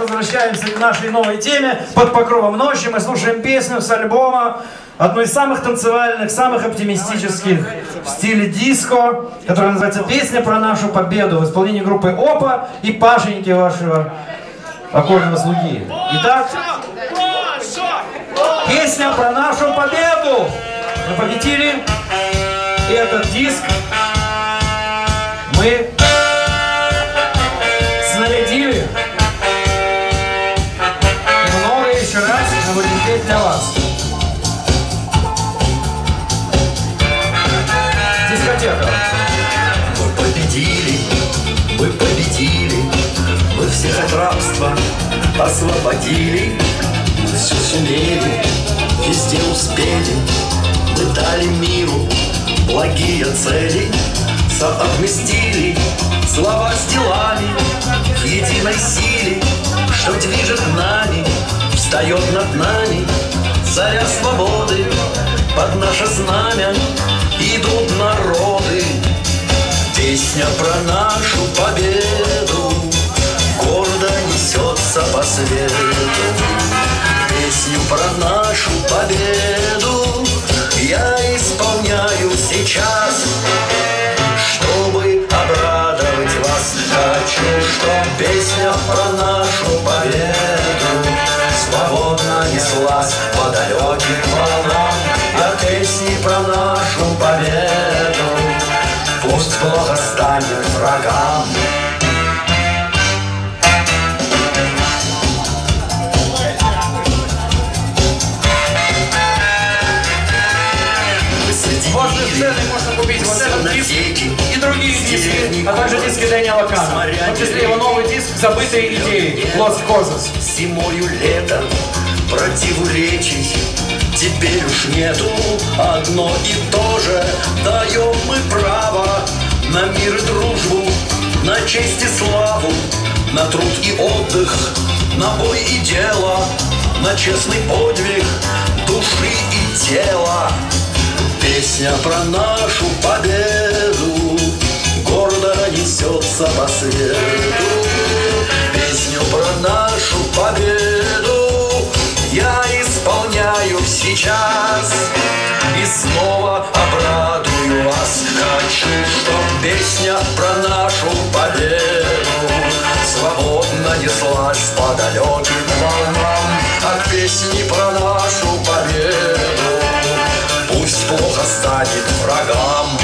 возвращаемся к нашей новой теме. Под покровом ночи мы слушаем песню с альбома, одну из самых танцевальных, самых оптимистических в стиле диско, которая называется «Песня про нашу победу» в исполнении группы ОПА и Пашеньки вашего покорного слуги. Итак, песня про нашу победу. Мы победили, и этот диск мы для вас. Дискотека. Мы победили, мы победили, мы всех от рабства освободили, мы все сумели, везде успели, мы дали миру благие цели, совместили слова с делами в единой силе, что движет нами, встает над нами заря свободы, под наше знамя идут народы. Песня про нашу победу Гордо несется по свету Песню про нашу победу Я исполняю сейчас Чтобы обрадовать вас Хочу, чтоб песня про нашу победу Свободно неслась по далеким волнам А песни про нашу победу. Пусть плохо станет врагам. Соединили сцены можно купить вот этот диск и другие диски, а также диски Дэниела Кана. В том числе его новый диск «Забытые идеи» Lost Causes. Зимою лето противоречий Теперь уж нету. Одно и то же Даем мы право на мир и дружбу На честь и славу, на труд и отдых На бой и дело, на честный подвиг Души и тела. Песня про нашу победу Гордо несется по свету. Песню про нашу победу сейчас И снова обрадую вас. Хочу, чтоб песня про нашу победу Свободно неслась по далеким волнам От песни про нашу победу Пусть плохо станет врагам